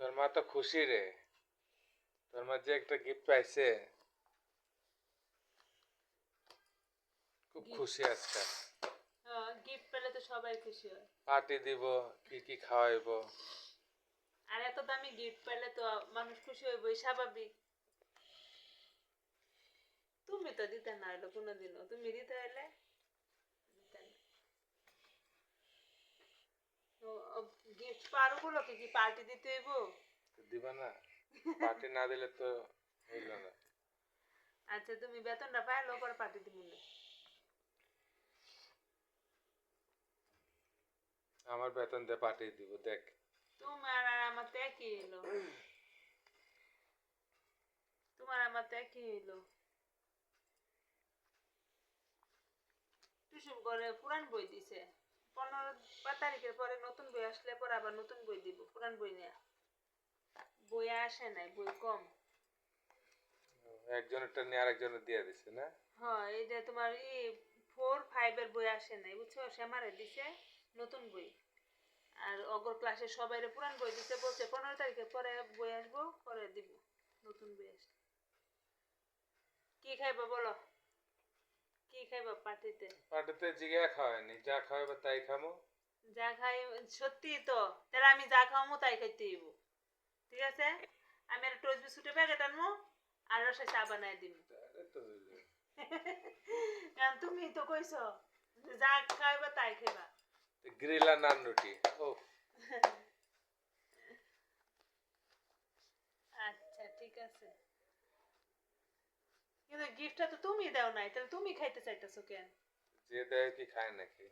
তোর মা তো খুশি রে। তোর মা যে একটা গিফট পাইছে। খুব খুশি আজকাল। গিফট পেলে তো সবাই খুশি হয়। পার্টি দিব কি কি খাওয়াইব। আর এত দামি গিফট পেলে তো মানুষ খুশি হইবই স্বাভাবিক। তুমি তো দিতে না হইল কোনোদিনও তুমি দিতে হইলে দিতে না। গিফট পারো কি কি পার্টি দিতে হইব? দিবা না। পার্টি না দিলে তো হইল না। আচ্ছা তুমি বেতনটা পাইলো পরে পার্টি দিব না। আমার বেতন দিয়ে পার্টি দিব দেখ। তোমার আর আমার তো একই হইল। তোমার আমার তো একই হইল। টুসুম করে পুরান বই দিছে। পনেরো তারিখের পরে নতুন বই আসলে পরে আবার নতুন বই দিব পুরান বই নেয়া। বই আসে নাই বই কম। একজনেরটা নিয়ে আরেকজনের দিয়ে দিছে না? হ্যাঁ এইটা তোমার ই ফোর ফাইভের বই আসে নাই বুঝছ? সে আমারে দিছে নতুন বই। আর অগর ক্লাসে সবাই পুরান বই দিছে বলছে পনেরো তারিখের পরে বই আসব পরে দিব নতুন বই আসবে কি খাইবা বলো? কি খাইবা পার্টিতে? পার্টিতে জিগা খাওয়ায়নি যা খাওয়াবে তাই খামো। যা খাই সত্যি তো তাহলে আমি যা খাওয়ামো তাই খাইতে হইব। ঠিক আছে? আমি একটা টোস্ট বিস্কুটের প্যাকেট আনব আর রসে চা বানাই দিব তুমি তো কইছো যে খাইবা তাই খাইবা। গ্রিল নান রুটি ও। আচ্ছা ঠিক আছে। কিন্তু গিফটটা তো তুমি দাও নাই, তাহলে তুমি খাইতে চাইতেছো কেন? যে দেয় কি খায় নাকি?